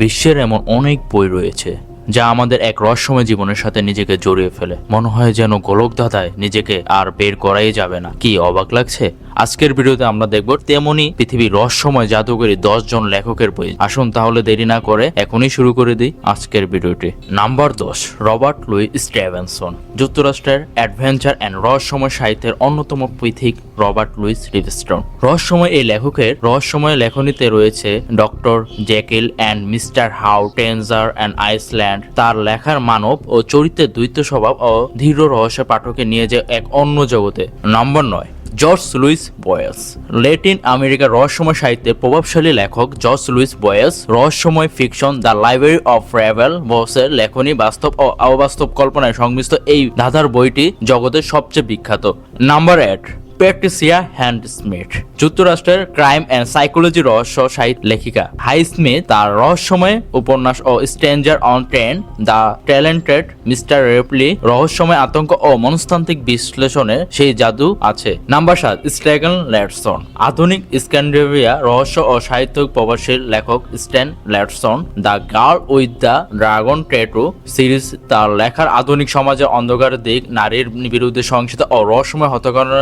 বিশ্বের এমন অনেক বই রয়েছে, যা আমাদের এক রহস্যময় জীবনের সাথে নিজেকে জড়িয়ে ফেলে। মনে হয় যেন গোলক দাদায় নিজেকে আর বের করাই যাবে না। কি অবাক লাগছে? আজকের ভিডিওতে আমরা দেখব তেমনি পৃথিবীর রহস্যময় জাদুকরী দশ জন লেখকের বই। আসুন তাহলে দেরি না করে এখনই শুরু করে দিই আজকের ভিডিওটি। নাম্বার দশ, রবার্ট লুই স্টেভেনসন যুক্তরাষ্ট্রের অ্যাডভেঞ্চার অ্যান্ড রহস্যময় সাহিত্যের অন্যতম পথিক রবার্ট লুইস লিভস্টন রহস্যময় এই লেখকের রহস্যময় লেখনীতে রয়েছে doctor Jekyll and mister Hyde treasure and Iceland. তার লেখার মানব ও চরিত্রের দ্বৈত স্বভাব ও ধীর রহস্য পাঠকে নিয়ে যে এক অন্য জগতে। নম্বর নয়, জর্জ লুইস বয়েস লেটিন আমেরিকার রহস্যময় সাহিত্যের প্রভাবশালী লেখক জর্জ লুইস বয়েস রহস্যময় fiction the library of Babel বসের লেখনী বাস্তব ও অবাস্তব কল্পনায় সংমিশ্র এই ধাঁধার বইটি জগতের সবচেয়ে বিখ্যাত। নাম্বার এইট প্যাট্রিসিয়া হ্যান্ডস্মিথ যুক্তরাষ্ট্রের ক্রাইম অ্যান্ড সাইকোলজি রহস্য সাহিত্য লেখিকা হাই স্মিথ, তার রহস্যময় উপন্যাস ও stranger on train the talented mister Ripley রহস্যময় আতঙ্ক ও মনস্তান্ত্রিক বিশ্লেষণে সেই জাদু আছে। নাম্বার সাত স্ট্যাগন ল্যাটসন আধুনিক স্ক্যান্ডিনেভিয়া রহস্য ও সাহিত্য প্রবাসীর লেখক Stieg Larsson the girl with the dragon tattoo series তার লেখার আধুনিক সমাজের অন্ধকার দিক, নারীর বিরুদ্ধে সহিংসতা ও রহস্যময় হত্যাকাণ্ড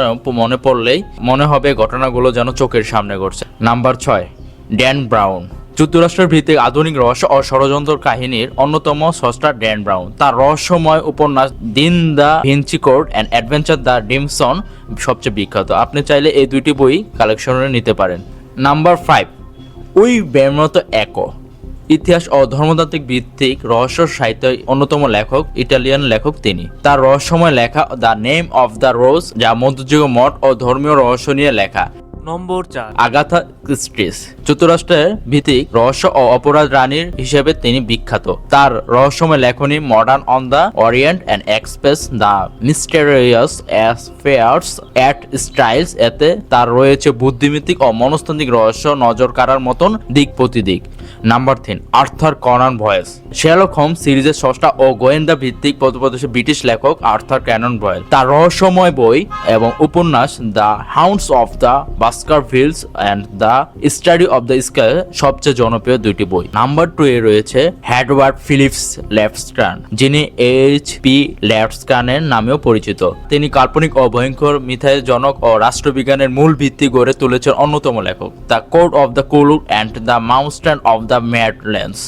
মনে পড়লেই মনে হবে ঘটনাগুলো যেন চোখের সামনে ঘটছে। নাম্বার ছয়, ড্যান ব্রাউন। যুক্তরাষ্ট্রের ভিত্তিক আধুনিক রহস্য ও ষড়যন্ত্র কাহিনীর অন্যতম স্রষ্টা ড্যান ব্রাউন। তার রহস্যময় উপন্যাস দিন Da Vinci and adventure the demons সবচেয়ে বিখ্যাত। আপনি চাইলে এই দুইটি বই কালেকশনে নিতে পারেন। নাম্বার ফাইভ, উই বেমত একো। ইতিহাস ও ধর্মতাত্ত্বিক ভিত্তিক রহস্য সাহিত্যের অন্যতম লেখক, ইটালিয়ান লেখক তিনি। তার রহস্যময় লেখা the name of the rose যা মধ্যযুগীয় মঠ ও ধর্মীয় রহস্য নিয়ে লেখা। নম্বর চার। আগাথা ক্রিস্টিস যুক্তরাষ্ট্রের ভিত্তিক রহস্য ও অপরাধ রানীর হিসেবে তিনি বিখ্যাত। তার রহস্যময় লেখনী murder on the Orient and express the mysterious affairs at Styles. এতে তার রয়েছে বুদ্ধিমিত্তিক ও মনস্তান্ত্রিক রহস্য, নজর কাড়ার মতন দিক প্রতিদিক। নাম্বার তিন, আর্থার কনান ভয়েস। শেয়ালক হোম সিরিজের স্রষ্টা ও গোয়েন্দা ভিত্তিক প্রতিপদর্শী ব্রিটিশ লেখক আর্থার ক্যানন ভয়েস। তার রহস্যময় বই এবং উপন্যাস the hounds of the Baskervilles and the study of the sky সবচেয়ে জনপ্রিয় দুইটি বই। নাম্বার টু এ রয়েছে হ্যাডওয়ার্ড ফিলিপস লেফস্টান যিনি এইচ পি লেফস্কানের নামেও পরিচিত। তিনি কাল্পনিক ও ভয়ঙ্কর মিথাইল জনক ও রাষ্ট্রবিজ্ঞানের মূল ভিত্তি গড়ে তুলেছেন অন্যতম লেখক। The call of the কুলুক and the mountain of the madness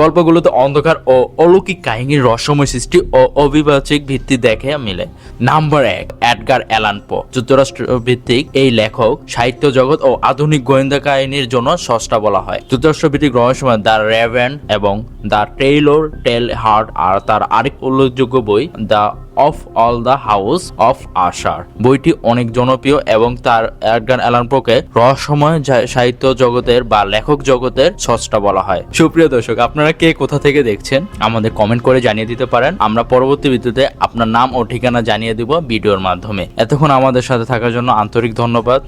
গল্পগুলোতে অন্ধকার ও অলৌকিক কাহিনীর রহস্যময় সৃষ্টি ও অভিবাচক ভিত্তি দেখে মিলে। নাম্বার এক অ্যাডগার অ্যালান পো যুক্তরাষ্ট্র ভিত্তিক এই লেখক, সাহিত্য জগৎ ও আধুনিক গোয়েন্দা কাহিনীর জন্য স্রষ্টা বলা হয়। যুক্তরাষ্ট্র ভিত্তিক রহস্যময় দ্য রেভেন এবং দ্য টেইলর টেল হার্ট আর তার আরেক উল্লেখযোগ্য বই the of all the house of Usher. বইটি অনেক জনপ্রিয় এবং তার অ্যাডগার অ্যালান পোকে রহস্যময় সাহিত্য জগতের বা লেখক জগতের স্রষ্টা বলা হয়। সুপ্রিয় দর্শক, আপনারা কে কোথা থেকে দেখছেন? আমাদের কমেন্ট করে জানিয়ে দিতে পারেন। আমরা পরবর্তী ভিডিওতে আপনার নাম ও ঠিকানা জানিয়ে দিব ভিডিওর মাধ্যমে। এতক্ষণ আমাদের সাথে থাকার জন্য আন্তরিক ধন্যবাদ।